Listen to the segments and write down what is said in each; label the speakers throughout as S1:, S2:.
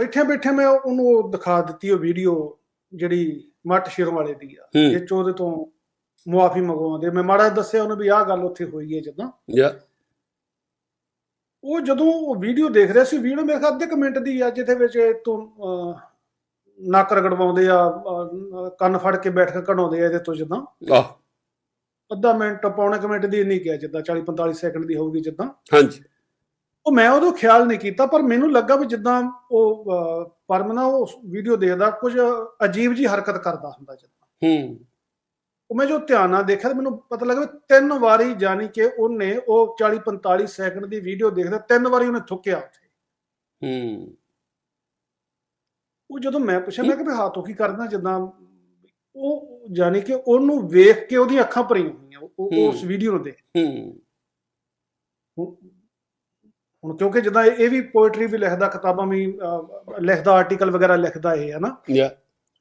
S1: ਬੈਠੇ ਬੈਠੇ ਮੈਂ ਉਹਨੂੰ ਉਹ ਦਿਖਾ ਦਿੱਤੀ ਉਹ ਵੀਡੀਓ ਜਿਹੜੀ ਮੱਟ ਸ਼ੇਰੋਂ ਵਾਲੇ ਦੀ ਆ। ਇਹ ਚੋਦੇ ਤੋਂ ਮੁਆਫੀ ਮੰਗਵਾਉਂਦੇ। ਮੈਂ ਮਾੜਾ ਦੱਸਿਆ ਉਹਨੂੰ ਵੀ ਆਹ ਗੱਲ ਉੱਥੇ ਹੋਈ ਹੈ ਜਦੋਂ।
S2: ਯਾ।
S1: ਉਹ ਜਦੋਂ ਉਹ ਵੀਡੀਓ ਦੇਖ ਰਿਹਾ ਸੀ ਵੀਡੀਓ ਮੇਰੇ ਖਿਆਲ ਅੱਧੇ ਕੁ ਮਿੰਟ ਦੀ ਆ ਜਿਹਦੇ ਵਿੱਚ ਤੋਂ ਨੱਕ ਰਗੜਵਾਉਂਦੇ ਆ ਕੰਨ ਫੜ ਕੇ ਬੈਠ ਕੇ ਕਢਾਉਂਦੇ ਆ ਇਹਦੇ ਤੋਂ ਜਿੱਦਾਂ।
S2: ਆਹ।
S1: ਅੱਧਾ ਮਿੰਟ ਪੌਣੇ ਕੁ ਮਿੰਟ ਦੀ ਨਹੀਂ ਕਿਹਾ ਜਿੱਦਾਂ 40 45 ਸੈਕਿੰਡ ਦੀ ਹੋਊਗੀ ਜਿੱਦਾਂ।
S2: ਹਾਂਜੀ।
S1: ਉਹ ਮੈਂ ਉਦੋਂ ਖਿਆਲ ਨਹੀਂ ਕੀਤਾ ਪਰ ਮੈਨੂੰ ਲੱਗਾ ਵੀ ਜਿੱਦਾਂ ਉਹ ਅਹ, ਪਰਮ ਨਾ ਉਹ ਵੀਡੀਓ ਦੇਖਦਾ ਕੁਝ ਅਜੀਬ ਜੀ ਹਰਕਤ ਕਰਦਾ ਹੁੰਦਾ ਜਿੱਦਾਂ।
S2: ਹੂੰ।
S1: ਉਹ ਮੈਂ ਜੋ ਧਿਆਨ ਨਾਲ ਦੇਖਿਆ ਮੈਨੂੰ ਪਤਾ ਲੱਗਾ ਵੀ ਤਿੰਨ ਵਾਰੀ ਜਾਣੀ ਕਿ ਉਹਨੇ ਉਹ 40 45 ਸੈਕਿੰਡ ਦੀ ਵੀਡੀਓ ਦੇਖਦਾ ਤਿੰਨ ਵਾਰੀ ਉਹਨੇ ਥੁੱਕਿਆ ਉੱਥੇ।
S2: ਹੂੰ।
S1: ਉਹ ਜਦੋਂ ਮੈਂ ਪੁੱਛਿਆ ਮੈਂ ਕਿ ਵੀ ਹੱਥੋਂ ਕੀ ਕਰਦਾ ਜਿੱਦਾਂ ਉਹ ਜਾਣੀ ਕਿ ਉਹਨੂੰ ਵੇਖ ਕੇ ਉਹਦੀਆਂ ਅੱਖਾਂ ਭਰੀਆਂ ਹੋਈਆਂ ਉਹ-। ਉਸ ਵੀਡੀਓ ਨੂੰ ਦੇਖ
S2: ਹੂੰ।
S1: ਹੁਣ- ਕਿਉਂਕਿ ਜਿੱਦਾਂ ਇਹ ਵੀ ਪੋਇਟਰੀ ਵੀ ਲਿਖਦਾ ਕਿਤਾਬਾਂ ਵੀ ਲਿਖਦਾ ਆਰਟੀਕਲ ਵਗੈਰਾ ਲਿਖਦਾ ਇਹ ਹੈ ਨਾ
S2: ਯਾ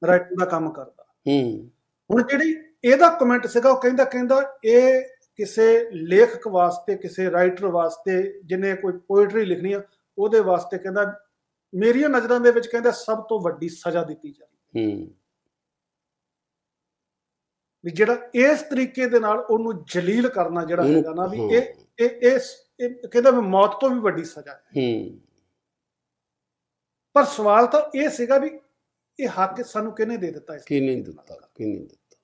S1: ਰਾਈਟਿੰਗ ਦਾ ਕੰਮ ਕਰਦਾ।
S2: ਹੂੰ।
S1: ਹੁਣ ਜਿਹੜੀ ਇਹਦਾ ਕਮੈਂਟ ਸੀਗਾ ਉਹ ਕਹਿੰਦਾ ਕਹਿੰਦਾ ਇਹ ਕਿਸੇ ਲੇਖਕ ਵਾਸਤੇ ਕਿਸੇ ਰਾਈਟਰ ਵਾਸਤੇ ਜਿਹਨੇ ਕੋਈ ਪੋਇਟਰੀ ਲਿਖਣੀ ਆ ਉਹਦੇ ਵਾਸਤੇ ਕਹਿੰਦਾ ਮੇਰੀਆਂ ਨਜ਼ਰਾਂ ਦੇ ਵਿੱਚ ਕਹਿੰਦਾ ਸਭ ਤੋਂ ਵੱਡੀ ਸਜ਼ਾ ਦਿੱਤੀ ਜਾਏ
S2: ਹੂੰ।
S1: ਵੀ ਜਿਹੜਾ ਇਸ ਤਰੀਕੇ ਦੇ ਨਾਲ ਉਹਨੂੰ ਜਲੀਲ ਕਰਨਾ ਜਿਹੜਾ ਹੈਗਾ ਨਾ ਵੀ। ਇਹ ਇਹ ਇਸ ਕਹਿੰਦਾ ਵੀ ਮੌਤ ਤੋਂ ਵੀ ਵੱਡੀ ਸਜ਼ਾ ਹੈ।
S2: ਹੂੰ।
S1: ਪਰ ਸਵਾਲ ਤਾਂ ਇਹ ਸੀਗਾ ਵੀ ਇਹ ਹੱਕ ਸਾਨੂੰ ਕਿਹਨੇ ਦੇ ਦਿੱਤਾ ਇਸ
S2: ਕੀ ਨਹੀਂ ਦਿੱਤਾ? ਕੀ ਨਹੀਂ ਦਿੱਤਾ?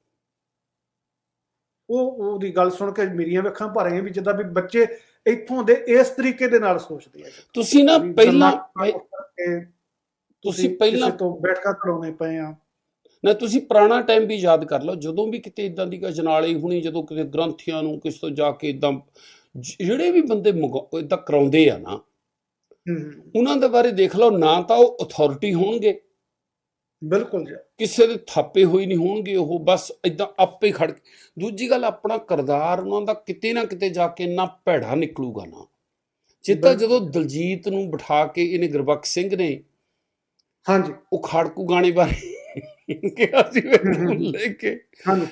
S1: ਉਹ ਉਹਦੀ ਗੱਲ ਸੁਣ ਕੇ ਮੇਰੀਆਂ ਅੱਖਾਂ ਭਰ ਆਈਆਂ ਵੀ ਜਿੱਦਾਂ ਵੀ ਬੱਚੇ ਇੱਥੋਂ ਦੇ ਇਸ ਤਰੀਕੇ ਦੇ ਨਾਲ ਸੋਚਦੇ ਆ।
S2: ਤੁਸੀਂ ਨਾ ਪਹਿਲਾਂ ਤੁਸੀਂ ਪਹਿਲਾਂ
S1: ਤੋਂ ਬੈਠ ਕੇ ਖੜਾਉਣੇ ਪਏ ਆ।
S2: ਨਾ ਤੁਸੀਂ ਪੁਰਾਣਾ ਟਾਈਮ ਵੀ ਯਾਦ ਕਰ ਲਓ ਜਦੋਂ ਵੀ ਕਿਤੇ ਇਦਾਂ ਦੀ ਜਨਾਲੇ ਹੁਣੀ ਜਦੋਂ ਕਿਤੇ ਗ੍ਰੰਥੀਆਂ ਨੂੰ ਕਿਸ ਤੋਂ ਜਾ ਕੇ ਇਦਾਂ ਜਿਹੜੇ ਵੀ ਬੰਦੇ ਇਦਾਂ ਕਰਾਉਂਦੇ ਆ ਨਾ ਉਹਨਾਂ ਦੇ ਬਾਰੇ ਦੇਖ ਲਓ ਨਾ ਤਾਂ ਉਹ ਅਥਾਰਟੀ ਹੋਣਗੇ।
S1: ਬਿਲਕੁਲ ਜੀ।
S2: ਕਿਸੇ ਦੇ ਥਾਪੇ ਹੋਈ ਨਹੀਂ ਹੋਣਗੇ ਉਹ ਬਸ ਇਦਾਂ ਆਪੇ ਖੜ ਕੇ। ਦੂਜੀ ਗੱਲ ਆਪਣਾ ਕਰਦਾਰ ਉਹਨਾਂ ਦਾ ਕਿਤੇ ਨਾ ਕਿਤੇ ਜਾ ਕੇ ਇੰਨਾ ਭੈੜਾ ਨਿਕਲੂਗਾ ਨਾ।
S1: ਬਿਲਕੁਲ।
S2: ਜਦੋਂ ਦਲਜੀਤ ਨੂੰ ਬਿਠਾ ਕੇ ਇਹਨੇ ਗੁਰਬਖਸ਼ ਸਿੰਘ ਨੇ
S1: ਹਾਂਜੀ।
S2: ਉਹ ਖਾੜਕੂ ਗਾਣੇ ਬਾਰੇ ਕਿਹਾ ਸੀ ਮੈਨੂੰ ਲੈ ਕੇ।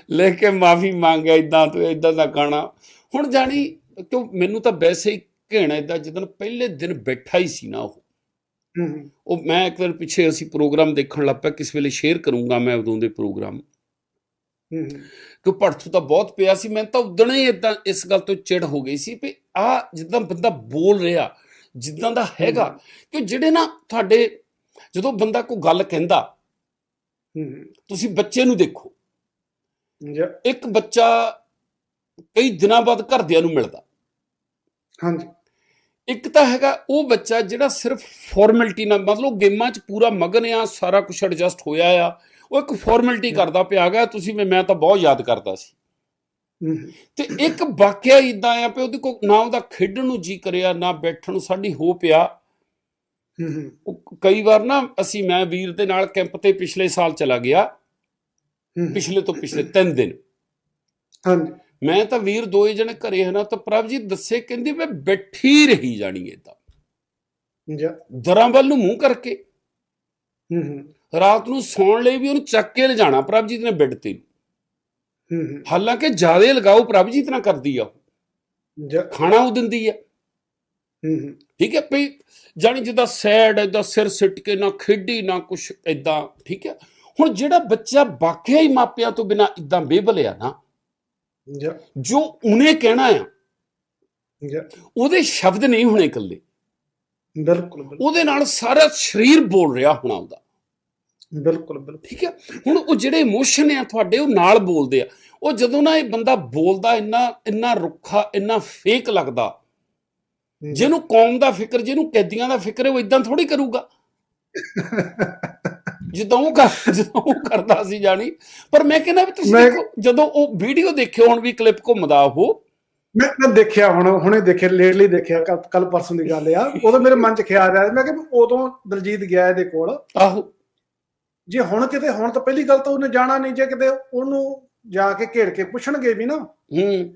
S2: ਲੈ ਕੇ ਮਾਫੀ ਮੰਗਿਆ ਇਦਾਂ ਤੋਂ ਇਦਾਂ ਦਾ ਗਾਣਾ। ਹੁਣ ਜਾਣੀ ਕਿਉਂ? ਮੈਨੂੰ ਤਾਂ ਵੈਸੇ ਹੀ ਘੇਣਾ ਇਦਾਂ ਜਦੋਂ ਪਹਿਲੇ ਦਿਨ ਬੈਠਾ ਹੀ ਸੀ ਨਾ ਉਹ। ਉਹ ਮੈਂ ਇੱਕ ਵਾਰ ਪਿੱਛੇ ਅਸੀਂ ਪ੍ਰੋਗਰਾਮ ਦੇਖਣ ਲੱਗ ਪਿਆ ਕਿਸ ਵੇਲੇ ਸ਼ੇਅਰ ਕਰੂੰਗਾ ਮੈਂ ਉਦੋਂ ਦੇ ਪ੍ਰੋਗਰਾਮ। ਕਿ ਭੜਥੂ ਤਾਂ ਬਹੁਤ ਪਿਆ ਸੀ। ਮੈਂ ਤਾਂ ਉਦਣੇ ਹੀ ਇਦਾਂ ਇਸ ਗੱਲ ਤੋਂ ਚਿੜ ਹੋ ਗਈ ਸੀ ਵੀ ਆ ਜਿੱਦਾਂ ਬੰਦਾ ਬੋਲ ਰਿਹਾ ਜਿੱਦਾਂ ਦਾ ਹੈਗਾ ਕਿ ਜਿਹੜੇ ਨਾ ਤੁਹਾਡੇ ਜਦੋਂ ਬੰਦਾ ਕੋਈ ਗੱਲ ਕਹਿੰਦਾ ਤੁਸੀਂ ਬੱਚੇ ਨੂੰ ਦੇਖੋ। ਇੱਕ ਬੱਚਾ ਕਈ ਦਿਨਾਂ ਬਾਅਦ ਘਰਦਿਆਂ ਨੂੰ ਮਿਲਦਾ।
S1: ਹਾਂਜੀ।
S2: ਇੱਕ ਤਾਂ ਹੈਗਾ ਉਹ ਬੱਚਾ ਜਿਹੜਾ ਸਿਰਫ ਫਾਰਮੈਲਿਟੀ ਨਾਲ ਮਤਲਬ ਗੇਮਾਂ 'ਚ ਪੂਰਾ ਮਗਨ ਆ ਸਾਰਾ ਕੁਝ ਐਡਜਸਟ ਹੋਇਆ ਆ ਉਹ ਇੱਕ ਫਾਰਮੈਲਿਟੀ ਕਰਦਾ ਪਿਆ ਗਿਆ ਤੁਸੀਂ ਮੈਂ ਮੈਂ ਤਾਂ ਬਹੁਤ ਯਾਦ ਕਰਦਾ ਸੀ। ਤੇ ਇੱਕ ਵਾਕਿਆ ਇਦਾਂ ਆ ਵੀ ਉਹਦੇ ਕੋ ਨਾ ਉਹਦਾ ਖੇਡਣ ਨੂੰ ਜੀ ਕਰਿਆ ਨਾ ਬੈਠਣ ਨੂੰ ਸਾਡੀ ਹੋ ਪਿਆ।
S1: ਹੂੰ ਹੂੰ,
S2: ਉਹ ਕਈ ਵਾਰ ਨਾ ਅਸੀਂ ਮੈਂ ਵੀਰ ਦੇ ਨਾਲ ਕੈਂਪ ਤੇ ਪਿਛਲੇ ਸਾਲ ਚਲਾ ਗਿਆ। ਪਿਛਲੇ ਤੋਂ ਪਿਛਲੇ 3 ਦਿਨ।
S1: ਹਾਂਜੀ।
S2: ਮੈਂ ਤਾਂ ਵੀਰ ਦੋਏ ਜਣੇ ਘਰੇ ਹਨਾ ਤਾਂ ਪ੍ਰਭਜੀਤ ਦੱਸੇ ਕਹਿੰਦੀ ਮੈਂ ਬੈਠੀ ਰਹੀ ਜਾਣੀ ਏਦਾਂ
S1: ਜੀ,
S2: ਦਰਾਂ ਵੱਲ ਨੂੰ ਮੂੰਹ ਕਰਕੇ।
S1: ਹੂੰ ਹੂੰ,
S2: ਰਾਤ ਨੂੰ ਸੌਣ ਲਈ ਵੀ ਉਹਨੂੰ ਚੱਕ ਕੇ ਲਿਜਾਣਾ ਪ੍ਰਭਜੀਤ ਨੇ ਬੈੱਡ ਤੇ।
S1: ਹੂੰ ਹੂੰ,
S2: ਹਾਲਾਂਕਿ ਜਿਆਦੇ ਲਗਾਓ ਪ੍ਰਭਜੀਤ ਨਾਲ ਕਰਦੀ ਆ ਉਹ।
S1: ਜੀ,
S2: ਖਾਣਾ ਉਹ ਦਿੰਦੀ ਆ।
S1: ਹੂੰ ਹੂੰ,
S2: ਠੀਕ ਹੈ ਭਈ ਜਾਣੀ ਜਿੱਦਾਂ ਸੈਡ ਏਦਾਂ ਸਿਰ ਸਿੱਟ ਕੇ ਨਾ ਖੇਡੀ ਨਾ ਕੁਛ ਏਦਾਂ ਠੀਕ ਹੈ। ਹੁਣ ਜਿਹੜਾ ਬੱਚਾ ਵਾਕਿਆ ਹੀ ਮਾਪਿਆਂ ਤੋਂ ਬਿਨਾ ਇਦਾਂ ਬੇਬਲਿਆ ਨਾ
S1: ਜੀ,
S2: ਉਹਨੇ ਕਹਿਣਾ ਆ ਉਹਦੇ ਸ਼ਬਦ ਨਹੀਂ ਹੋਣੇ ਇਕੱਲੇ।
S1: ਬਿਲਕੁਲ
S2: ਉਹਦੇ ਨਾਲ ਸਾਰਾ ਸਰੀਰ ਬੋਲ ਰਿਹਾ ਹੋਣਾ ਉਹਦਾ।
S1: ਬਿਲਕੁਲ ਬਿਲਕੁਲ।
S2: ਠੀਕ ਹੈ ਹੁਣ ਉਹ ਜਿਹੜੇ ਇਮੋਸ਼ਨ ਆ ਤੁਹਾਡੇ ਉਹ ਨਾਲ ਬੋਲਦੇ ਆ। ਉਹ ਜਦੋਂ ਨਾ ਇਹ ਬੰਦਾ ਬੋਲਦਾ ਇੰਨਾ ਇੰਨਾ ਰੁੱਖਾ ਇੰਨਾ ਫੇਕ ਲੱਗਦਾ ਜਿਹਨੂੰ ਕੌਮ ਦਾ ਫਿਕਰ ਜਿਹਨੂੰ ਕੈਦੀਆਂ ਦਾ ਫਿਕਰ ਉਹ ਇਦਾਂ ਥੋੜੀ ਕਰੂਗਾ। ਜਦੋਂ ਉਹ ਕਰ ਜਦੋਂ ਉਹ ਕਰਦਾ ਸੀ ਜਾਣੀ ਪਰ ਮੈਂ ਕਹਿੰਦਾ ਵੀ ਤੁਸੀਂ ਦੇਖੋ ਜਦੋਂ ਉਹ ਵੀਡੀਓ ਦੇਖਿਓ ਹੁਣ ਵੀ ਕਲਿੱਪ ਘੁੰਮਦਾ ਉਹ।
S1: ਮੈਂ ਮੈਂ ਦੇਖਿਆ ਹੁਣ ਹੁਣੇ ਦੇਖਿਆ ਲੇਟਲੀ ਦੇਖਿਆ ਕੱਲ ਪਰਸੋਂ ਦੀ ਗੱਲ ਆ। ਉਦੋਂ ਮੇਰੇ ਮਨ 'ਚ ਖਿਆਲ ਆਇਆ ਮੈਂ ਕਿ ਉਦੋਂ ਦਲਜੀਤ ਗਿਆ ਇਹਦੇ ਕੋਲ।
S2: ਆਹੋ।
S1: ਜੇ ਹੁਣ ਕਿਤੇ ਹੁਣ ਤਾਂ ਪਹਿਲੀ ਗੱਲ ਤਾਂ ਉਹਨੇ ਜਾਣਾ ਨਹੀਂ ਜੇ ਕਿਤੇ ਉਹਨੂੰ ਜਾ ਕੇ ਘੇੜ ਕੇ ਪੁੱਛਣਗੇ ਵੀ ਨਾ।
S2: ਹੂੰ।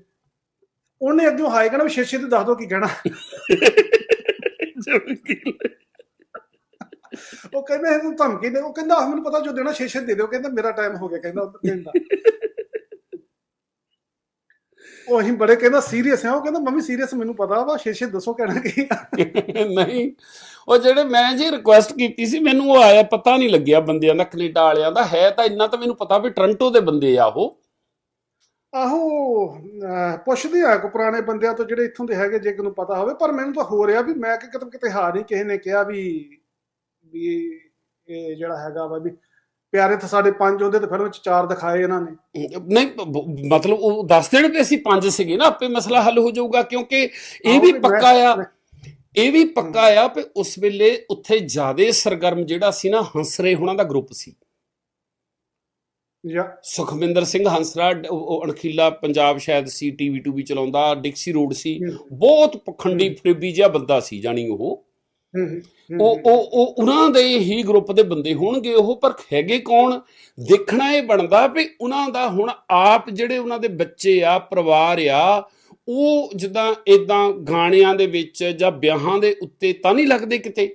S1: ਉਹਨੇ ਅੱਗੇ ਹਾਏ ਕਹਿਣਾ ਵੀ ਸ਼ੇਸ਼ੇ ਤੇ ਦੱਸ ਦੋ ਕੀ ਕਹਿਣਾ। ਉਹ ਕਹਿੰਦਾ ਇਹਨੂੰ ਧਮਕੀ ਦੇ ਉਹ ਕਹਿੰਦਾ ਆਹ ਮੈਨੂੰ ਪਤਾ ਜੋ ਦੇਣਾ ਸ਼ੇਸ਼ੇ ਦੇ ਦਿਓ। ਕਹਿੰਦਾ ਮੇਰਾ ਟਾਈਮ ਹੋ ਗਿਆ ਕਹਿੰਦਾ ਉਹ ਕਹਿੰਦਾ ਉਹ ਅਸੀਂ ਬੜੇ ਕਹਿੰਦਾ ਸੀਰੀਅਸ ਆ ਉਹ ਕਹਿੰਦਾ ਮੰਮੀ ਸੀਰੀਅਸ ਮੈਨੂੰ ਪਤਾ ਵਾ ਛੇ ਛੇ ਦੱਸੋ ਕਹਿਣਾ ਕੀ
S2: ਨਹੀਂ ਉਹ ਜਿਹੜੇ ਮੈਂ ਜੀ ਰਿਕੁਐਸਟ ਕੀਤੀ ਸੀ ਮੈਨੂੰ ਉਹ ਆਇਆ ਪਤਾ ਨਹੀਂ ਲੱਗਿਆ ਬੰਦਿਆਂ ਦਾ ਕੈਨੇਡਾ ਵਾਲਿਆਂ ਦਾ। ਹੈ ਤਾਂ ਇੰਨਾ ਤਾਂ ਮੈਨੂੰ ਪਤਾ ਵੀ ਟੋਰਾਂਟੋ ਦੇ ਬੰਦੇ ਆ ਉਹ।
S1: ਆਹੋ ਪੁੱਛਦੇ ਆ ਕੋ ਪੁਰਾਣੇ ਬੰਦਿਆਂ ਤੋਂ ਜਿਹੜੇ ਇੱਥੋਂ ਦੇ ਹੈਗੇ ਜੇ ਕਿਨੂੰ ਪਤਾ ਹੋਵੇ ਪਰ ਮੈਨੂੰ ਤਾਂ ਹੋ ਰਿਹਾ ਵੀ ਮੈਂ ਕਿ ਕਿਤੇ ਕਿਤੇ ਹਾਰ ਨਹੀਂ ਕਿਸੇ ਨੇ ਕਿਹਾ ਵੀ ਵੀ ਇਹ ਜਿਹੜਾ ਹੈਗਾ ਵਾ ਵੀ ਪਿਆਰੇ ਤਾਂ ਸਾਡੇ ਪੰਜ ਉਹਦੇ ਤੇ ਫਿਲਮ ਵਿੱਚ ਚਾਰ ਦਿਖਾਏ ਇਹਨਾਂ ਨੇ।
S2: ਨਹੀਂ ਮਤਲਬ ਉਹ ਦੱਸ ਦੇਣ ਵੀ ਅਸੀਂ ਪੰਜ ਸੀਗੇ ਨਾ ਆਪੇ ਮਸਲਾ ਹੱਲ ਹੋ ਜਾਊਗਾ ਕਿਉਂਕਿ ਇਹ ਵੀ ਪੱਕਾ ਆ। ਇਹ ਵੀ ਪੱਕਾ ਆ ਕਿ ਉਸ ਵੇਲੇ ਉੱਥੇ ਜਿਆਦੇ ਸਰਗਰਮ ਜਿਹੜਾ ਸੀ ਨਾ ਹੰਸਰੇ ਹੁਣਾਂ ਦਾ ਗਰੁੱਪ ਸੀ।
S1: ਜਾਂ
S2: ਸੁਖਵਿੰਦਰ ਸਿੰਘ ਹੰਸਰਾ ਅਣਖੀਲਾ ਪੰਜਾਬ ਸ਼ਾਇਦ ਸੀ ਟੀਵੀ ਟੂ ਵੀ ਚਲਾਉਂਦਾ ਡਿਕਸੀ ਰੋਡ ਸੀ। ਬਹੁਤ ਪਖੰਡੀ ਫਰੇਬੀ ਜਿਹਾ ਬੰਦਾ ਸੀ ਜਾਣੀ ਉਹ। ਉਹ ਉਹ ਉਹ ਉਹਨਾਂ ਦੇ ਹੀ ਗਰੁੱਪ ਦੇ ਬੰਦੇ ਹੋਣਗੇ ਉਹ ਪਰ ਹੈਗੇ ਕੌਣ? ਦੇਖਣਾ ਇਹ ਬਣਦਾ ਵੀ ਉਹਨਾਂ ਦਾ ਹੁਣ ਆਪ ਜਿਹੜੇ ਉਹਨਾਂ ਦੇ ਬੱਚੇ ਆ ਪਰਿਵਾਰ ਆ ਉਹ ਜਿੱਦਾਂ ਇਦਾਂ ਗਾਣਿਆਂ ਦੇ ਵਿੱਚ ਜਾਂ ਵਿਆਹਾਂ ਦੇ ਉੱਤੇ ਤਾਂ ਨਹੀਂ ਲੱਗਦੇ ਕਿਤੇ?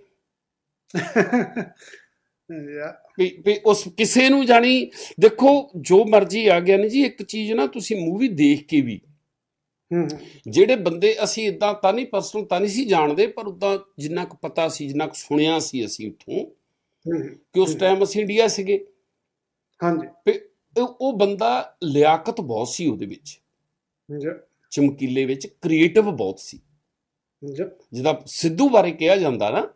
S2: ਵੀ ਵੀ ਉਸ ਕਿਸੇ ਨੂੰ ਜਾਣੀ ਦੇਖੋ ਜੋ ਮਰਜ਼ੀ ਆ ਗਿਆ ਨੇ ਜੀ ਇੱਕ ਚੀਜ਼ ਨਾ ਤੁਸੀਂ ਮੂਵੀ ਦੇਖ ਕੇ ਵੀ ਜਿਹੜੇ ਬੰਦੇ ਅਸੀਂ ਇਦਾਂ ਤਾਂ ਨਹੀਂ ਪਰਸਨਲ ਤਾਂ ਨਹੀਂ ਸੀ ਜਾਣਦੇ ਪਰ ਉਦਾਂ ਜਿੰਨਾ ਕੁ ਪਤਾ ਸੀ ਜਿੰਨਾ ਕੁ ਸੁਣਿਆ ਸੀ ਅਸੀਂ ਉੱਥੋਂ ਕਿ ਉਸ ਟਾਈਮ ਅਸੀਂ ਇੰਡੀਆ ਸੀਗੇ।
S1: ਹਾਂਜੀ।
S2: ਉਹ ਬੰਦਾ ਲਿਆਕਤ ਬਹੁਤ ਸੀ ਉਹਦੇ ਵਿੱਚ। ਚਮਕੀਲੇ ਵਿੱਚ ਕ੍ਰੀਏਟਿਵ ਬਹੁਤ ਸੀ।
S1: ਜਾਂ।
S2: ਜਿੱਦਾਂ ਸਿੱਧੂ ਬਾਰੇ ਕਿਹਾ ਜਾਂਦਾ ਨਾ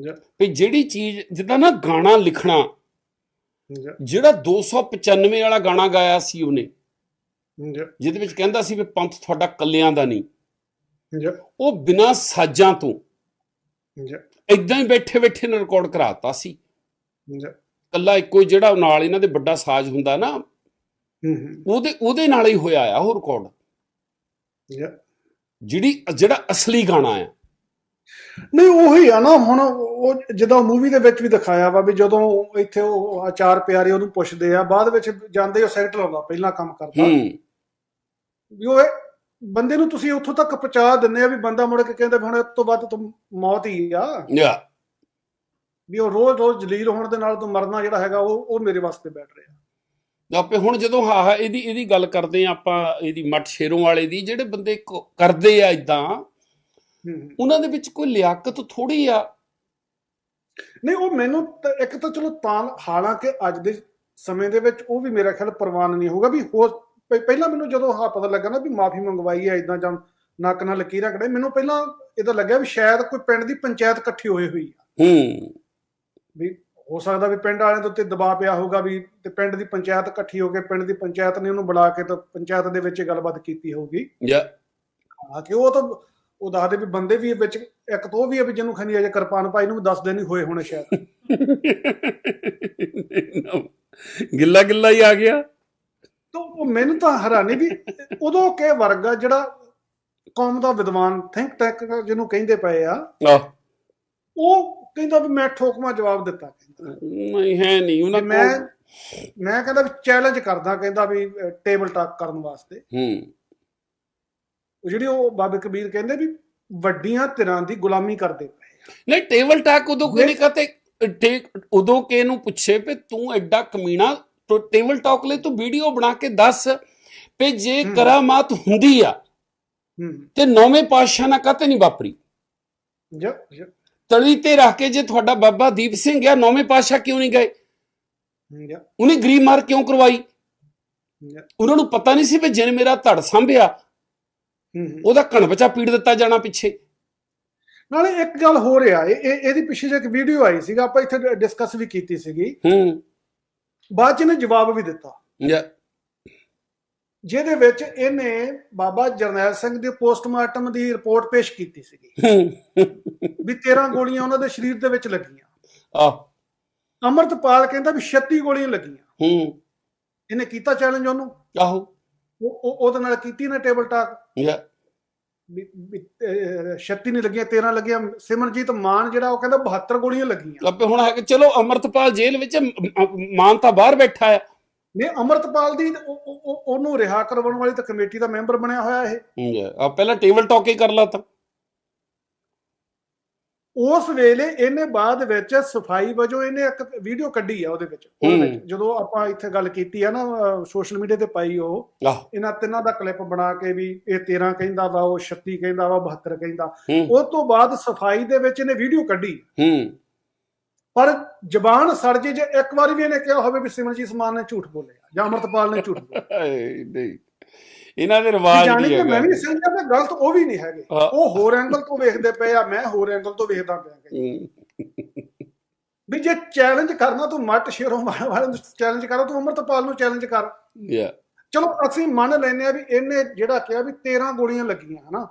S1: ਜਾਂ।
S2: ਵੀ ਜਿਹੜੀ ਚੀਜ਼ ਜਿੱਦਾਂ ਨਾ ਗਾਣਾ ਲਿਖਣਾ ਜਿਹੜਾ 295 ਵਾਲਾ ਗਾਣਾ ਗਾਇਆ ਸੀ ਉਹਨੇ ਜਿਹਦੇ ਵਿੱਚ ਕਹਿੰਦਾ ਸੀ ਵੀ ਪੰਥ ਤੁਹਾਡਾ ਕੱਲਿਆਂ ਦਾ ਨਹੀਂ। ਉਹ ਬਿਨਾਂ ਸਾਜ਼ਾਂ ਤੋਂ ਇਦਾਂ ਹੀ ਬੈਠੇ ਬੈਠੇ ਨੇ ਰਿਕਾਰਡ ਕਰਾਤਾ ਸੀ। ਕੱਲਾ ਇੱਕੋ ਜਿਹੜਾ ਨਾਲ ਇਹਨਾਂ ਦੇ ਵੱਡਾ ਸਾਜ਼ ਹੁੰਦਾ ਨਾ
S1: ਹੂੰ,
S2: ਉਹਦੇ ਉਹਦੇ ਨਾਲ ਹੀ ਹੋਇਆ ਆ ਉਹ ਰਿਕਾਰਡ ਜਿਹੜੀ ਜਿਹੜਾ ਅਸਲੀ ਗਾਣਾ ਆ।
S1: ਨਹੀਂ ਉਹੀ ਆ ਨਾ ਹੁਣ ਉਹ ਜਦੋਂ ਮੂਵੀ ਦੇ ਵਿੱਚ ਵੀ ਦਿਖਾਇਆ ਵਾ ਵੀ ਜਦੋਂ ਇੱਥੇ ਉਹ ਆਚਾਰ ਪਿਆਰੇ ਉਹਨੂੰ ਪੁੱਛਦੇ ਆ ਬਾਅਦ ਵਿੱਚ ਜਾਂਦੇ ਉਹ ਸੈਕਟਰ ਲਾਉਂਦਾ ਪਹਿਲਾਂ ਕੰਮ ਕਰਦਾ। ਵੀ ਉਹ ਬੰਦੇ ਨੂੰ ਤੁਸੀਂ ਉੱਥੋਂ ਤੱਕ ਪਹੁੰਚਾ ਦਿੰਦੇ ਆ ਵੀ ਬੰਦਾ ਮੁੜ ਕੇ ਕਹਿੰਦਾ ਹੁਣ ਇਸ ਤੋਂ ਵੱਧ ਤਾਂ ਮੌਤ ਹੀ ਆ।
S2: ਯਾ।
S1: ਵੀ ਉਹ ਰੋਜ਼ ਰੋਜ਼ ਜਲੀਲ ਹੋਣ ਦੇ ਨਾਲ ਤੋਂ ਮਰਨਾ ਜਿਹੜਾ ਹੈਗਾ ਉਹ ਉਹ ਮੇਰੇ ਵਾਸਤੇ ਬੈਠ ਰਿਹਾ
S2: ਆਪੇ ਹੁਣ ਜਦੋਂ ਹਾਂ ਹਾਂ ਇਹਦੀ ਇਹਦੀ ਗੱਲ ਕਰਦੇ ਆ ਆਪਾਂ ਇਹਦੀ ਮੱਠ ਸ਼ੇਰੋਂ ਵਾਲੇ ਦੀ ਜਿਹੜੇ ਬੰਦੇ ਕਰਦੇ ਆ ਇਦਾਂ। ਉਹਨਾਂ ਦੇ ਵਿੱਚ ਕੋਈ ਲਿਆਕਤ ਥੋੜੀ ਆ।
S1: ਨਹੀਂ ਉਹ ਮੈਨੂੰ ਇੱਕ ਤਾਂ ਚਲੋ ਤਾਂ ਹਾਲਾਂਕਿ ਅੱਜ ਦੇ ਸਮੇਂ ਦੇ ਵਿੱਚ ਉਹ ਵੀ ਮੇਰਾ ਖਿਆਲ ਪ੍ਰਵਾਨ ਨਹੀਂ ਹੋਊਗਾ ਵੀ ਹੋ ਪਹਿਲਾਂ ਮੈਨੂੰ ਜਦੋਂ ਹਾਂ ਪਤਾ ਲੱਗਾ ਨਾ ਵੀ ਮਾਫੀ ਮੰਗਵਾਈ ਹੈ ਇਦਾਂ ਜਾਂ ਨੱਕ ਨਾਲ ਲਕੀਰਾਂ ਕਢਾਈ ਮੈਨੂੰ ਪਹਿਲਾਂ ਇਹਦਾ ਲੱਗਿਆ ਵੀ ਸ਼ਾਇਦ ਕੋਈ ਪਿੰਡ ਦੀ ਪੰਚਾਇਤ ਇਕੱਠੀ ਹੋਈ ਹੋਈ ਆ।
S2: ਹੂੰ।
S1: ਵੀ ਹੋ ਸਕਦਾ ਵੀ ਪਿੰਡ ਵਾਲਿਆਂ ਦੇ ਉੱਤੇ ਦਬਾਅ ਪਿਆ ਹੋਊਗਾ ਵੀ ਤੇ ਪਿੰਡ ਦੀ ਪੰਚਾਇਤ ਇਕੱਠੀ ਹੋ ਕੇ ਪਿੰਡ ਦੀ ਪੰਚਾਇਤ ਨੇ ਉਹਨੂੰ ਬੁਲਾ ਕੇ ਤਾਂ ਪੰਚਾਇਤ ਦੇ ਵਿੱਚ ਗੱਲਬਾਤ ਕੀਤੀ ਹੋਊਗੀ।
S2: ਯਾ।
S1: ਹਾਂ ਕਿ ਉਹ ਤਾਂ ਉਹ ਦੱਸਦੇ ਵੀ ਬੰਦੇ ਵੀ ਵਿੱਚ ਇੱਕ ਤੋਂ ਵੀ ਹੈ ਵੀ ਜਿਹਨੂੰ ਖੰਦੀ ਅਜੇ ਕਿਰਪਾਨ ਭਾਈ ਨੂੰ ਵੀ 10 ਦਿਨ ਹੀ ਹੋਏ ਹੋਣੇ ਸ਼ਾਇਦ।
S2: ਗਿੱਲਾ ਗਿੱਲਾ ਹੀ ਆ ਗਿਆ।
S1: ਉਹ ਮੈਨੂੰ ਤਾਂ ਹੈਰਾਨੀ ਵੀ ਉਦੋਂ ਕੇ ਵਰਗਾ ਜਿਹੜਾ ਕੌਮ ਦਾ ਵਿਦਵਾਨ ਥਿੰਕ ਟੈਕ ਜਿਹਨੂੰ ਕਹਿੰਦੇ ਪਏ ਆ ਉਹ ਕਹਿੰਦਾ ਵੀ ਮੈਂ ਠੋਕਮਾ ਜਵਾਬ ਦਿੱਤਾ ਕਹਿੰਦਾ।
S2: ਨਹੀਂ ਹੈ ਨਹੀਂ ਉਹਨਾਂ
S1: ਮੈਂ ਮੈਂ ਕਹਿੰਦਾ ਵੀ ਚੈਲੰਜ ਕਰਦਾ ਕਹਿੰਦਾ ਵੀ ਟੇਬਲ ਟਾਕ ਕਰਨ ਵਾਸਤੇ।
S2: ਹੂੰ।
S1: ਉਹ ਜਿਹੜੀ ਉਹ ਬਾਬੇ ਕਬੀਰ ਕਹਿੰਦੇ ਵੀ ਵੱਡੀਆਂ ਧਿਰਾਂ ਦੀ ਗੁਲਾਮੀ ਕਰਦੇ ਪਏ
S2: ਨਹੀਂ ਟੇਬਲ ਟਾਕ ਉਦੋਂ ਕੋਈ ਨਹੀਂ। ਕਹਤੇ ਟੇਕ ਉਦੋਂ ਕਿ ਇਹਨੂੰ ਪੁੱਛੇ ਵੀ ਤੂੰ ਐਡਾ ਕਮੀਨਾ ਤੋ ਟੇਬਲ ਟਾਕ ਲਈ ਤੂੰ ਵੀਡੀਓ ਬਣਾ ਕੇ ਦੱਸ ਵੀ ਜੇ। ਕਰਾਮਾਤ ਹੁੰਦੀ ਆ ਤੇ ਨੌਵੇਂ ਪਾਤਸ਼ਾਹ ਨਾਲ ਕਾਤੇ ਨਹੀਂ ਵਾਪਰੀ?
S1: ਜਾ ਜਾ
S2: ਤਲੀ ਤੇ ਰੱਖ ਕੇ ਜੇ ਤੁਹਾਡਾ ਬਾਬਾ ਦੀਪ ਸਿੰਘ ਗਿਆ ਨੌਵੇਂ ਪਾਤਸ਼ਾਹ ਕਿਉਂ ਨਹੀਂ ਗਏ? ਉਹਨੇ ਗਰੀਬ ਮਾਰ ਕਿਉਂ ਕਰਵਾਈ? ਉਹਨਾਂ ਨੂੰ ਪਤਾ ਨਹੀਂ ਸੀ ਵੀ ਜਿਨ ਮੇਰਾ ਧੜ ਸੰਭਿਆ। ਉਹਦਾ ਕਣ ਬਚਾ ਪੀੜ ਦਿੱਤਾ ਜਾਣਾ ਪਿੱਛੇ।
S1: ਨਾਲੇ ਇੱਕ ਗੱਲ ਹੋ ਰਿਹਾ ਇਹ ਇਹ- ਇਹਦੀ ਪਿੱਛੇ ਜੇ ਇੱਕ ਵੀਡੀਓ ਆਈ ਸੀਗਾ ਆਪਾਂ ਇੱਥੇ ਡਿਸਕਸ ਵੀ ਕੀਤੀ ਸੀਗੀ।
S2: ਹੂੰ।
S1: ਬਾਅਦ ਚ ਇਹਨੇ ਜਵਾਬ ਵੀ ਦਿੱਤਾ। ਜਿਹਦੇ ਵਿੱਚ ਇਹਨੇ ਬਾਬਾ ਜਰਨੈਲ ਸਿੰਘ ਦੇ ਪੋਸਟਮਾਰਟਮ ਦੀ ਰਿਪੋਰਟ ਪੇਸ਼ ਕੀਤੀ ਸੀਗੀ। ਵੀ 13 ਗੋਲੀਆਂ ਉਹਨਾਂ ਦੇ ਸਰੀਰ ਦੇ ਵਿੱਚ ਲੱਗੀਆਂ।
S2: ਆਹ
S1: ਅਮਰਤਪਾਲ ਕਹਿੰਦਾ ਵੀ 36 ਗੋਲੀਆਂ ਲੱਗੀਆਂ।
S2: ਹੂੰ।
S1: ਇਹਨੇ ਕੀਤਾ ਚੈਲੰਜ ਉਹਨੂੰ।
S2: ਆਹੋ।
S1: ਉਹ ਉਹ- ਉਹਦੇ ਨਾਲ ਕੀਤੀ ਨਾ ਟੇਬਲ ਟਾਕ। ਅਹ, 36 ਨਹੀਂ ਲੱਗੀਆਂ 13 ਲੱਗੀਆਂ। ਸਿਮਰਜੀਤ ਮਾਨ ਜਿਹੜਾ ਉਹ ਕਹਿੰਦਾ 72 ਗੋਲੀਆਂ ਲੱਗੀਆਂ।
S2: ਆਪੇ ਹੁਣ ਹੈ ਕਿ ਚਲੋ ਅਮਰਤਪਾਲ ਜੇਲ੍ਹ ਵਿੱਚ ਮਾਨ ਤਾਂ ਬਾਹਰ ਬੈਠਾ ਹੈ।
S1: ਨੇ ਅਮਰਤਪਾਲ ਦੀ ਉਹ- ਉਹ- ਉਹ- ਉਹਨੂੰ ਰਿਹਾ ਕਰਵਾਉਣ ਵਾਲੀ ਤਾਂ ਕਮੇਟੀ ਦਾ ਮੈਂਬਰ ਬਣਿਆ ਹੋਇਆ ਇਹ।
S2: ਆ ਪਹਿਲਾਂ ਟੇਬਲ ਟਾਕ ਹੀ ਕਰ ਲਾ ਤਾਂ।
S1: ਉਸ ਵੇਲੇ ਇਹਨੇ ਬਾਅਦ ਵਿੱਚ ਸਫ਼ਾਈ ਵਜੋਂ ਇਹਨੇ ਇੱਕ ਵੀਡੀਓ ਕੱਢੀ ਆ ਉਹਦੇ ਵਿੱਚ। ਜਦੋਂ ਆਪਾਂ ਇੱਥੇ ਗੱਲ ਕੀਤੀ ਆ ਨਾ ਸੋਸ਼ਲ ਮੀਡੀਆ ਤੇ ਪਾਈ ਉਹ ਇਹਨਾਂ ਤਿੰਨਾਂ ਦਾ ਕਲਿੱਪ ਬਣਾ ਕੇ ਵੀ ਇਹ 13 ਕਹਿੰਦਾ ਵਾ ਉਹ 36 ਕਹਿੰਦਾ ਵਾ 72 ਕਹਿੰਦਾ। ਉਹ ਤੋਂ ਬਾਅਦ ਸਫ਼ਾਈ ਦੇ ਵਿੱਚ ਇਹਨੇ ਵੀਡੀਓ ਕੱਢੀ। ਪਰ ਜ਼ਬਾਨ ਸੜ ਜੇ ਜੇ ਇੱਕ ਵਾਰੀ ਵੀ ਇਹਨੇ ਕਿਹਾ ਹੋਵੇ ਵੀ ਸਿਮਰਜੀਤ ਮਾਨ ਨੇ ਝੂਠ ਬੋਲਿਆ ਜਾਂ ਅਮਰਤਪਾਲ ਨੇ ਝੂਠ ਬੋਲਿਆ।
S2: ਨਹੀਂ। ਇਹਨਾਂ ਦੇ ਰਿਵਾਜ ਨਹੀਂ
S1: ਕਿ ਮੈਂ ਵੀ
S2: ਹੈਗਾ
S1: ਸਮਝਿਆ ਕਿ ਗਲਤ ਉਹ ਵੀ ਨਹੀਂ ਹੈਗੇ। ਉਹ ਹੋਰ ਐਂਗਲ ਤੋਂ ਵੇਖਦੇ ਪਏ ਆ ਮੈਂ ਹੋਰ ਐਂਗਲ ਤੋਂ ਵੇਖਦਾ ਪਿਆ ਵੀ ਜੇ ਚੈਲੰਜ ਕਰਨਾ ਤੂੰ ਮੱਟ ਸ਼ੇਰੋਂ ਮਾਰ ਵਾਲੇ ਨੂੰ ਚੈਲੰਜ ਕਰੋ ਤੂੰ ਅਮਰਤਪਾਲ ਨੂੰ ਚੈਲੰਜ ਕਰ।
S2: Yeah,
S1: ਚਲੋ ਅਸੀਂ ਮੰਨ ਲੈਨੇ ਆ ਵੀ ਇਹਨੇ ਜਿਹੜਾ ਕਿਹਾ ਵੀ 13 ਗੋਲੀਆਂ ਲੱਗੀਆਂ ਹਨਾ?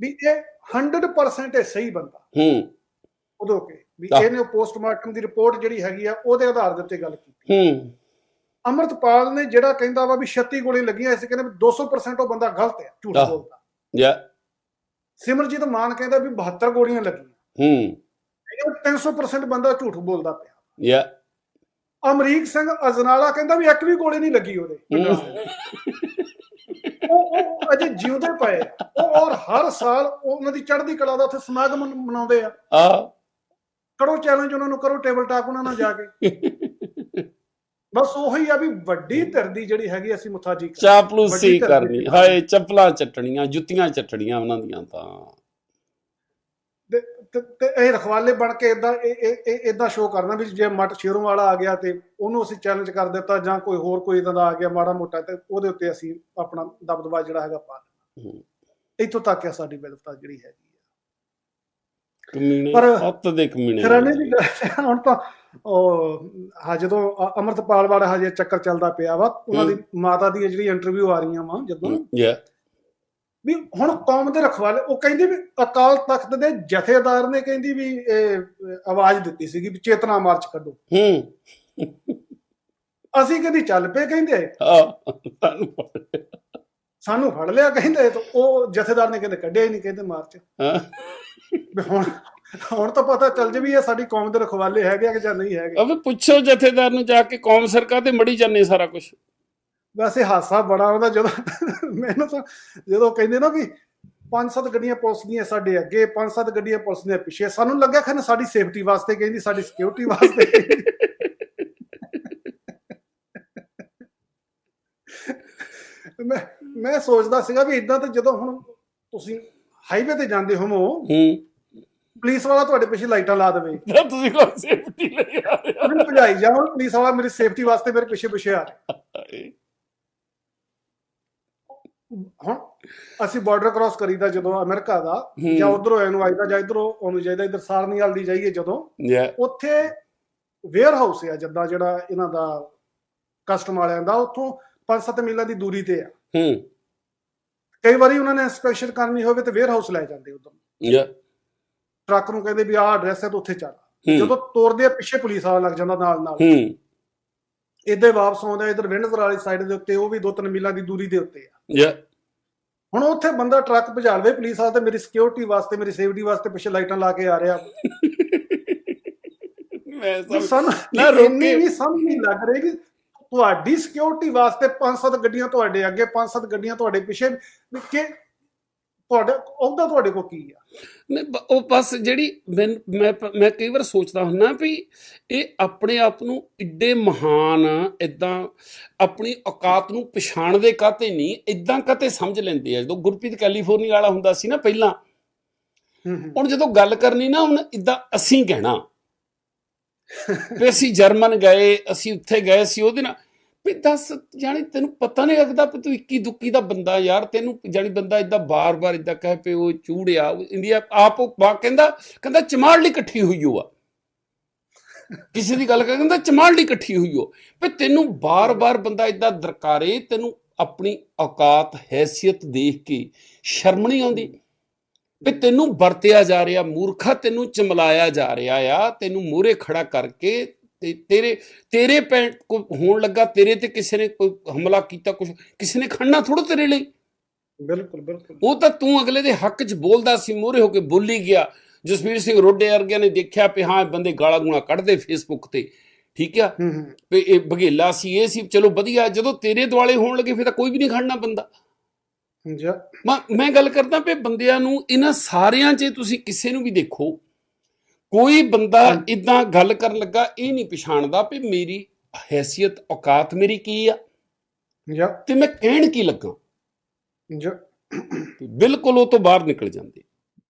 S1: ਵੀ ਇਹ 100% ਇਹ ਸਹੀ ਬੰਦਾ।
S2: ਹੂੰ।
S1: ਉਦੋਂ ਕੇ। ਵੀ। ਇਹਨੇ ਪੋਸਟਮਾਰਟਮ ਦੀ ਰਿਪੋਰਟ ਜਿਹੜੀ ਹੈਗੀ ਆ ਉਹਦੇ ਆਧਾਰ ਦੇ ਉੱਤੇ ਗੱਲ ਕੀਤੀ।
S2: ਹੂੰ।
S1: ਅਮਰਤਪਾਲ ਨੇ ਜਿਹੜਾ ਕਹਿੰਦਾ ਵਾ ਵੀ 36 ਗੋਲੀ ਲੱਗੀਆਂ ਅਸੀਂ ਕਹਿੰਦੇ ਵੀ 200% ਉਹ ਬੰਦਾ ਗਲਤ ਹੈ ਝੂਠ। ਬੋਲਦਾ।
S2: ਯਾ।
S1: ਸਿਮਰਜੀਤ ਮਾਨ ਕਹਿੰਦਾ ਵੀ 72 ਗੋਲੀਆਂ ਲੱਗੀਆਂ।
S2: ਹੂੰ।
S1: ਇਹ 300% ਬੰਦਾ ਝੂਠ ਬੋਲਦਾ ਪਿਆ।
S2: ਯਾ।
S1: ਅਮਰੀਕ ਸਿੰਘ ਅਜਨਾਲਾ ਕਹਿੰਦਾ ਵੀ ਇੱਕ ਵੀ ਗੋਲੀ ਨਹੀਂ ਲੱਗੀ ਉਹਦੇ। ਉਹ ਉਹ ਅਜੇ ਜਿਉਂਦੇ ਪਏ ਉਹ ਔਰ ਹਰ ਸਾਲ ਉਹਨਾਂ ਦੀ ਚੜ੍ਹਦੀ ਕਲਾ ਦਾ ਉੱਥੇ ਸਮਾਗਮ ਮਨ- ਮਨਾਉਂਦੇ ਆ।
S2: ਆ
S1: ਕਰੋ ਚੈਲੰਜ ਉਹਨਾਂ ਨੂੰ ਕਰੋ ਟੇਬਲ ਟਾਕ ਉਹਨਾਂ ਨਾਲ ਜਾ ਕੇ। ਬਸ ਉਹੀ ਆ ਵੀ ਵੱਡੀ ਧਿਰ ਦੀ ਜਿਹੜੀ ਹੈਗੀ ਅਸੀਂ ਮੁਤਾਜੀ ਕਰ
S2: ਚਾਪਲੂਸੀ ਕਰਨੀ। ਹਾਏ ਚੱਪਲਾਂ ਚੱਟਣੀਆਂ ਜੁੱਤੀਆਂ ਚੱਟਣੀਆਂ ਉਹਨਾਂ ਦੀਆਂ ਤਾਂ।
S1: ਤੇ- ਇਹ ਰਖਵਾਲੇ ਬਣ ਕੇ ਇਦਾਂ ਇਹ ਇਦਾਂ ਸ਼ੋਅ ਕਰਨਾ ਵੀ ਜੇ ਮਟ ਸ਼ੇਰੋਂ ਵਾਲਾ ਆ ਗਿਆ ਤੇ ਉਹਨੂੰ ਅਸੀਂ ਚੈਲੰਜ ਕਰ ਦਿੱਤਾ ਜਾਂ ਕੋਈ ਹੋਰ ਕੋਈ ਇਦਾਂ ਦਾ ਆ ਗਿਆ ਮਾੜਾ ਮੋਟਾ ਤੇ ਉਹਦੇ ਉੱਤੇ ਅਸੀਂ ਆਪਣਾ ਦਬਦਬਾ ਜਿਹੜਾ ਹੈਗਾ ਪਾ ਲੈਣਾ। ਇੱਥੋਂ ਤੱਕ ਹੈ ਸਾਡੀ ਵਿਵਸਥਾ ਜਿਹੜੀ ਹੈਗੀ
S2: ਕਮੀਨੇ ਹੱਤ ਦੇ ਕਮੀਨੇ
S1: ਹੈਰਾਨੀ ਦੀ ਹੈ, ਹੁਣ ਤਾਂ ਉਹ ਹਾਂ ਜਦੋਂ ਅਮਰਤਪਾਲ ਵਾਲਾ ਹਜੇ ਚੱਕਰ ਚੱਲਦਾ ਪਿਆ ਵਾ ਉਹਨਾਂ ਦੀ ਮਾਤਾ ਦੀ ਜਿਹੜੀ ਇੰਟਰਵਿਊ ਆ ਰਹੀਆਂ ਵਾ ਜਦੋਂ
S2: ਯਾ
S1: ਵੀ ਹੁਣ ਕੌਮ ਦੇ ਰਖਵਾਲੇ ਉਹ ਕਹਿੰਦੀ ਵੀ ਅਕਾਲ ਤਖਤ ਦੇ ਜਥੇਦਾਰ ਨੇ ਕਹਿੰਦੀ ਵੀ ਇਹ ਆਵਾਜ਼ ਦਿੱਤੀ ਸੀਗੀ ਵੀ ਚੇਤਨਾ ਮਾਰਚ ਕੱਢੋ।
S2: ਹੂੰ।
S1: ਅਸੀਂ ਕਹਿੰਦੀ ਚੱਲ ਪਏ ਕਹਿੰਦੇ।
S2: ਆ ਲਿਆ।
S1: ਸਾਨੂੰ ਫੜ ਲਿਆ ਕਹਿੰਦੇ ਤੇ ਉਹ ਜਥੇਦਾਰ ਨੇ ਕਹਿੰਦੇ ਕੱਢਿਆ ਹੀ ਨਹੀਂ ਕਹਿੰਦੇ ਮਾਰਚ।
S2: ਹਾਂ।
S1: ਹੁਣ ਹੁਣ ਤਾਂ ਪਤਾ ਚੱਲ ਜੇ ਵੀ ਇਹ ਸਾਡੀ ਕੌਮ ਦੇ ਰਖਵਾਲੇ ਹੈਗੇ ਆ ਕਿ ਜਾਂ ਨਹੀਂ ਹੈਗੇ।
S2: ਅਬੇ ਪੁੱਛੋ ਜਥੇਦਾਰ ਨੂੰ ਜਾ ਕੇ ਕੌਮ ਸਰਕਾਰ ਤੇ ਮੜੀ ਜਾਂਦੇ ਸਾਰਾ ਕੁਝ
S1: ਵੈਸੇ ਹਾਸਾ ਬੜਾ ਉਹਦਾ ਜਦੋਂ ਮੈਨੂੰ ਤਾਂ ਜਦੋਂ ਕਹਿੰਦੇ ਨਾ ਵੀ ਪੰਜ ਸੱਤ ਗੱਡੀਆਂ ਪੁਲਿਸ ਦੀਆਂ ਸਾਡੇ ਅੱਗੇ ਪੰਜ ਸੱਤ ਗੱਡੀਆਂ ਪੁਲਿਸ ਦੀਆਂ ਪਿੱਛੇ। ਸਾਨੂੰ ਲੱਗਿਆ ਖਨ ਸਾਡੀ ਸੇਫਟੀ ਵਾਸਤੇ ਕਹਿੰਦੀ ਸਾਡੀ ਸਿਕਿਉਰਿਟੀ ਵਾਸਤੇ। ਮੈਂ ਮੈਂ ਸੋਚਦਾ ਸੀਗਾ ਵੀ ਇਦਾਂ ਤਾਂ ਜਦੋਂ ਹੁਣ ਤੁਸੀਂ ਹਾਈਵੇ ਤੇ ਜਾਂਦੇ ਹੋਵੋ
S2: ਹੂੰ।
S1: ਪੁਲਿਸ ਵਾਲਾ ਤੁਹਾਡੇ ਪਿੱਛੇ ਲਾਈਟਾਂ ਲਾ ਦੇਵੇ।
S2: ਤਾਂ ਤੁਸੀਂ ਕੋਈ ਸੇਫਟੀ ਲਈ ਆ ਰਹੇ
S1: ਮੈਨੂੰ ਭਜਾਈ ਜਾਓ ਪੁਲਿਸ ਵਾਲਾ ਮੇਰੀ ਸੇਫਟੀ ਵਾਸਤੇ ਮੇਰੇ ਪਿੱਛੇ ਪਿੱਛੇ ਆ ਰਿਹਾ
S2: ਹੋ।
S1: ਹੁਣ ਅਸੀਂ ਬਾਰਡਰ ਕ੍ਰਾਸ ਕਰੀਦਾ ਜਦੋਂ ਅਮਰੀਕਾ ਦਾ
S2: ਹੂੰ।
S1: ਜਾਂ ਉਧਰੋਂ ਇਹਨੂੰ ਆਈਦਾ ਜਾਂ ਇਧਰੋਂ ਉਹਨੂੰ ਜਾਈਦਾ ਇਧਰ ਸਾਰਨੀਵਾਲ ਦੀ ਜਾਈਏ ਜਦੋਂ। ਉੱਥੇ ਵੇਅਰ ਹਾਊਸ ਆ ਜਿੱਦਾਂ ਜਿਹੜਾ ਇਹਨਾਂ ਦਾ ਕਸਟਮ ਵਾਲਿਆਂ ਦਾ ਉੱਥੋਂ 5-7 ਮੀਲਾਂ ਦੀ ਦੂਰੀ ਤੇ ਆ।
S2: ਹੂੰ।
S1: ਕਈ ਵਾਰੀ ਉਹਨਾਂ ਨੇ ਇਨਸਪੈਕਸ਼ਨ ਕਰਨੀ ਹੋਵੇ ਤੇ ਵੇਅਰ ਹਾਊਸ ਲੈ ਜਾਂਦੇ ਉਧਰ
S2: ਯਾ
S1: ਟਰੱਕ ਨੂੰ ਕਹਿੰਦੇ ਵੀ ਆਹ ਐਡਰੈਸ ਹੈ ਤੇ ਉੱਥੇ ਚੱਲ। ਜਦੋਂ ਤੋਰਦੇ ਆ ਪਿੱਛੇ ਪੁਲਿਸ ਵਾਲਾ ਲੱਗ ਜਾਂਦਾ ਨਾਲ ਨਾਲ।
S2: ਹੂੰ।
S1: ਇੱਧੇ ਵਾਪਸ ਆਉਂਦਾ ਇਧਰ ਵਿੰਡਸਰ ਵਾਲੀ ਸਾਈਡ ਦੇ ਉੱਤੇ ਉਹ ਵੀ 2-3 ਮੀਲਾਂ ਦੀ ਦੂਰੀ ਦੇ ਉੱਤੇ ਆ।
S2: ਯਾ
S1: ਹੁਣ ਉੱਥੇ ਬੰਦਾ ਟਰੱਕ ਭਜਾ ਲਵੇ ਪੁਲਿਸ ਵਾਲਾ ਤੇ ਮੇਰੀ ਸਿਕਿਉਰਿਟੀ ਵਾਸਤੇ ਮੇਰੀ ਸੇਫਟੀ ਵਾਸਤੇ ਪਿੱਛੇ ਲਾਈਟਾਂ ਲਾ ਕੇ ਆ ਰਿਹਾ।
S2: ਮੈਂ ਸਭ ਨਾ ਰੋਕੇ-
S1: ਵੀ ਸਮਝ ਨਹੀਂ ਲੱਗ ਰਹੀ ਕਿ ਤੁਹਾਡੀ ਸਿਕਿਉਰਿਟੀ ਵਾਸਤੇ ਪੰਜ ਸੱਤ ਗੱਡੀਆਂ ਤੁਹਾਡੇ ਅੱਗੇ ਪੰਜ ਸੱਤ ਗੱਡੀਆਂ ਤੁਹਾਡੇ ਪਿੱਛੇ ਕਿ ਤੁਹਾਡੇ ਉਹਦਾ ਤੁਹਾਡੇ ਕੋਲ ਕੀ ਆ?
S2: ਉਹ ਬਸ ਜਿਹੜੀ ਮੈਂ ਮੈਂ ਮੈਂ ਕਈ ਵਾਰ ਸੋਚਦਾ ਹੁੰਨਾ ਵੀ ਇਹ ਆਪਣੇ ਆਪ ਨੂੰ ਇੱਡੇ ਮਹਾਨ ਇਦਾਂ ਆਪਣੀ ਔਕਾਤ ਨੂੰ ਪਛਾਣਦੇ ਕਾਤੇ ਨਹੀਂ ਇਦਾਂ ਕਾਤੇ ਸਮਝ ਲੈਂਦੇ ਆ। ਜਦੋਂ ਗੁਰਪ੍ਰੀਤ ਕੈਲੀਫੋਰਨੀਆ ਵਾਲਾ ਹੁੰਦਾ ਸੀ ਨਾ ਪਹਿਲਾਂ ਹੁਣ ਜਦੋਂ ਗੱਲ ਕਰਨੀ ਨਾ ਹੁਣ ਇਦਾਂ ਅਸੀਂ ਕਹਿਣਾ। ਵੀ ਅਸੀਂ ਜਰਮਨ ਗਏ, ਅਸੀਂ ਉੱਥੇ ਗਏ ਸੀ ਉਹਦੇ ਨਾਲ ਵੀ ਦੱਸ ਜਾਣੀ ਤੈਨੂੰ ਪਤਾ ਨਹੀਂ ਲੱਗਦਾ ਵੀ ਤੂੰ ਇੱਕੀ ਦੁੱਕੀ ਦਾ ਬੰਦਾ ਯਾਰ, ਤੈਨੂੰ ਜਾਣੀ ਬੰਦਾ ਇਦਾਂ ਬਾਰ-ਬਾਰ ਇਦਾਂ ਕਹੇ ਪਏ ਉਹ ਚੂੜਿਆ ਇੰਡੀਆ ਆਪ ਉਹ ਕਹਿੰਦਾ ਕਹਿੰਦਾ ਚਮਾੜ ਲਈ ਇਕੱਠੀ ਹੋਈ ਹੋ ਆ। ਕਿਸੇ ਦੀ ਗੱਲ ਕਰ, ਕਹਿੰਦਾ ਚਮਾੜ ਲਈ ਇਕੱਠੀ ਹੋਈ ਹੋ। ਵੀ ਤੈਨੂੰ ਬਾਰ-ਬਾਰ ਬੰਦਾ ਇਦਾਂ ਦਰਕਾਰੇ, ਤੈਨੂੰ ਆਪਣੀ ਔਕਾਤ, ਹੈਸੀਅਤ ਦੇਖ ਕੇ ਸ਼ਰਮ ਨਹੀਂ ਆਉਂਦੀ। ਵੀ ਤੈਨੂੰ ਵਰਤਿਆ ਜਾ ਰਿਹਾ ਮੂਰਖਾ ਤੈਨੂੰ ਚਮਲਾਇਆ ਜਾ ਰਿਹਾ ਆ ਤੈਨੂੰ ਮੂਹਰੇ ਖੜਾ ਕਰਕੇ ਤੇ ਤੇਰੇ ਤੇਰੇ ਪੈ ਕੋਈ ਹੋਣ ਲੱਗਾ ਤੇਰੇ ਤੇ ਕਿਸੇ ਨੇ ਕੋਈ ਹਮਲਾ ਕੀਤਾ ਕੁਝ ਕਿਸੇ ਨੇ ਖੜਨਾ ਥੋੜਾ ਤੇਰੇ ਲਈ।
S1: ਬਿਲਕੁਲ ਬਿਲਕੁਲ।
S2: ਉਹ ਤਾਂ ਤੂੰ ਅਗਲੇ ਦੇ ਹੱਕ 'ਚ ਬੋਲਦਾ ਸੀ ਮੂਹਰੇ ਹੋ ਕੇ ਬੋਲੀ ਗਿਆ। ਜਸਵੀਰ ਸਿੰਘ ਰੋਡੇ ਵਰਗਿਆਂ ਨੇ ਦੇਖਿਆ ਵੀ ਹਾਂ ਬੰਦੇ ਗਾਲਾਂ ਗੂਣਾ ਕੱਢਦੇ ਫੇਸਬੁੱਕ ਤੇ। ਠੀਕ ਆ? ਵੀ ਇਹ ਬਘੇਲਾ ਸੀ ਇਹ ਸੀ ਚਲੋ ਵਧੀਆ ਜਦੋਂ ਤੇਰੇ ਦੁਆਲੇ ਹੋਣ ਲੱਗੇ ਫਿਰ ਤਾਂ ਕੋਈ ਵੀ ਨਹੀਂ ਖੜਨਾ ਬੰਦਾ। ਮੈਂ ਮੈਂ ਗੱਲ ਕਰਦਾ ਵੀ ਬੰਦਿਆਂ ਨੂੰ ਇਹਨਾਂ ਸਾਰਿਆਂ 'ਚ ਤੁਸੀਂ ਕਿਸੇ ਨੂੰ ਵੀ ਦੇਖੋ। ਕੋਈ ਬੰਦਾ। ਇਦਾਂ ਗੱਲ ਕਰਨ ਲੱਗਾ ਇਹ ਨਹੀਂ ਪਛਾਣਦਾ ਵੀ ਮੇਰੀ ਹੈਸੀਅਤ ਔਕਾਤ ਮੇਰੀ ਕੀ ਆ?
S1: ਜਾਂ
S2: ਤੇ ਮੈਂ ਕਹਿਣ ਕੀ ਲੱਗਾ?
S1: ਜਾਂ
S2: ਬਿਲਕੁਲ ਉਹ ਤੋਂ ਬਾਹਰ ਨਿਕਲ ਜਾਂਦੇ।